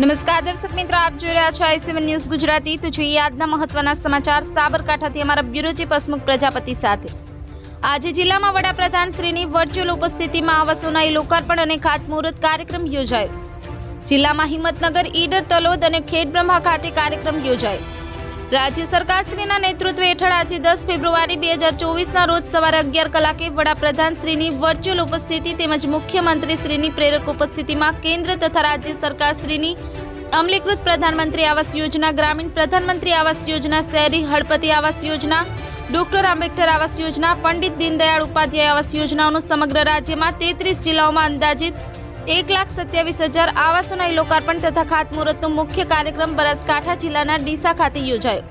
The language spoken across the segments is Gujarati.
નમસ્કાર, દર્શક મિત્રો, આપ જોઈ રહ્યા છો આઈસીવન ન્યૂઝ ગુજરાતી. તો જોઈએ આજના મહત્વના સમાચાર. સાબરકાંઠાથી અમારા બ્યુરો ચીફ હસમુખ પ્રજાપતિ સાથે. આજે જિલ્લામાં વડાપ્રધાન શ્રીની વર્ચ્યુઅલ ઉપસ્થિતિમાં આવાસોના લોકાર્પણ અને ખાતમુહૂર્ત કાર્યક્રમ યોજાયો. જિલ્લામાં હિંમતનગર, ઈડર, તલોદ અને ખેડબ્રહ્મા ખાતે કાર્યક્રમ યોજાયો. રાજ્ય સરકારશ્રીના નેતૃત્વ હેઠળ આજે દસ ફેબ્રુઆરી બે હજાર ચોવીસના રોજ સવારે અગિયાર કલાકે વડાપ્રધાન શ્રીની વર્ચ્યુઅલ ઉપસ્થિતિ તેમજ મુખ્યમંત્રી શ્રીની પ્રેરક ઉપસ્થિતિમાં કેન્દ્ર તથા રાજ્ય સરકારશ્રીની અમલીકૃત પ્રધાનમંત્રી આવાસ યોજના, ગ્રામીણ પ્રધાનમંત્રી આવાસ યોજના, શહેરી હળપતિ આવાસ યોજના, ડોક્ટર આંબેડકર આવાસ યોજના, પંડિત દીનદયાળ ઉપાધ્યાય આવાસ યોજનાઓનું સમગ્ર રાજ્યમાં તેત્રીસ જિલ્લાઓમાં અંદાજિત એક લાખ સત્યાવીસ હજાર આવાસોના લોકાર્પણ તથા ખાતમુહૂર્તનો મુખ્ય કાર્યક્રમ બનાસકાંઠા જિલ્લાના ડીસા ખાતે યોજાયો.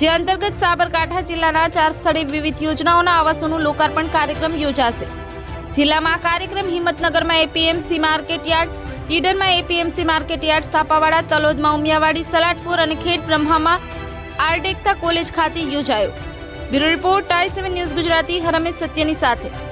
જે અંતર્ગત સાબરકાંઠા જિલ્લાના ચાર સ્થળે વિવિધ યોજનાઓના આવાસોનું લોકાર્પણ કાર્યક્રમ યોજાશે. જિલ્લામાં કાર્યક્રમ હિંમતનગરમાં એપીએમસી માર્કેટયાર્ડ ઈડરમાં એપીએમસી માર્કેટયાર્ડ સ્થાપાવાડા, તલોદમાં ઉમિયાવાડી સલાટપુર અને ખેડ બ્રહ્મામાં આરડેકતા કોલેજ ખાતે યોજાયો. Bureau report seven news Gujarati, Harmesh સત્યની સાથે.